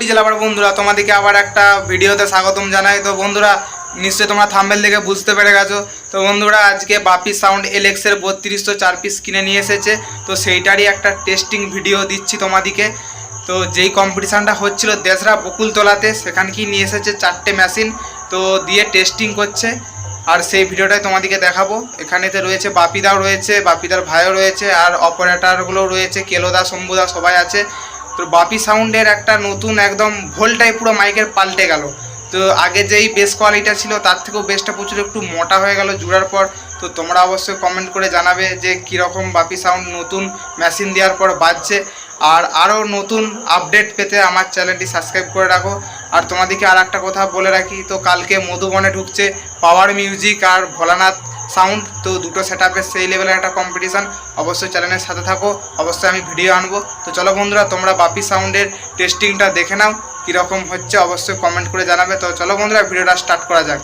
DJ লাভার বন্ধুরা, তোমাদেরকে আবার একটা ভিডিওতে স্বাগতম জানাই। তো বন্ধুরা, নিশ্চয়ই তোমরা থাম্বেল দেখে বুঝতে পেরে গেছো। তো বন্ধুরা, আজকে বাপি সাউন্ড এলেক্সের বত্রিশশো চার পিস কিনে নিয়ে এসেছে। তো সেইটারই একটা টেস্টিং ভিডিও দিচ্ছি তোমাদিকে তো যেই কম্পিটিশানটা হচ্ছিল দেশরা বকুলতলাতে সেখানে কি নিয়ে এসেছে চারটে মেশিন তো দিয়ে টেস্টিং করছে। আর সেই ভিডিওটাই তোমাদেরকে দেখাবো। এখানেতে রয়েছে বাপিদাও রয়েছে, বাপিদার ভাইও রয়েছে, আর অপারেটারগুলো রয়েছে, কেলোদা, শম্ভুদা, সবাই আছে। তো বাপি সাউন্ডের একটা নতুন একদম ভোলটাই পুরো মাইকের পাল্টে গেল। তো আগে যেই বেস কোয়ালিটি ছিল, তার থেকেও বেসটা প্রচুর একটু মোটা হয়ে গেল জুড়ার পর। তো তোমরা অবশ্যই কমেন্ট করে জানাবে যে কীরকম বাপি সাউন্ড নতুন মেশিন দেওয়ার পর বাজছে। আর আরও নতুন আপডেট পেতে আমার চ্যানেলটি সাবস্ক্রাইব করে রাখো। আর তোমাদেরকে আর একটা কথা বলে রাখি, তো কালকে মধুবনে ঢুকছে পাওয়ার মিউজিক আর ভোলানাথ সাউন্ড। তো দুটো সেট আপের সেই লেভেলের একটা কম্পিটিশান অবশ্যই চ্যানেলের সাথে থাকো। অবশ্যই আমি ভিডিও আনব। তো চলো বন্ধুরা, তোমরা বাপি সাউন্ডের টেস্টিংটা দেখে নাও, কীরকম হচ্ছে। অবশ্যই কমেন্ট করে জানাবে। তো চলো বন্ধুরা ভিডিওটা স্টার্ট করা যাক।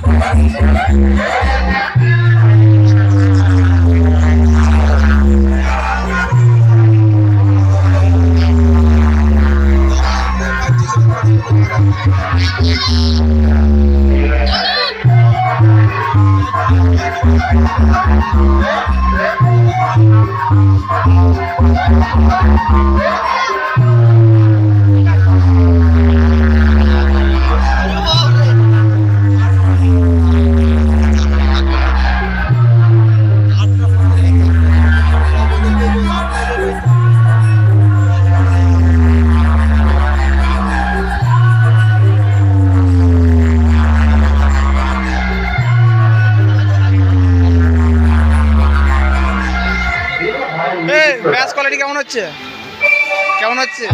Quality কেমন হচ্ছে? কেমন হচ্ছে?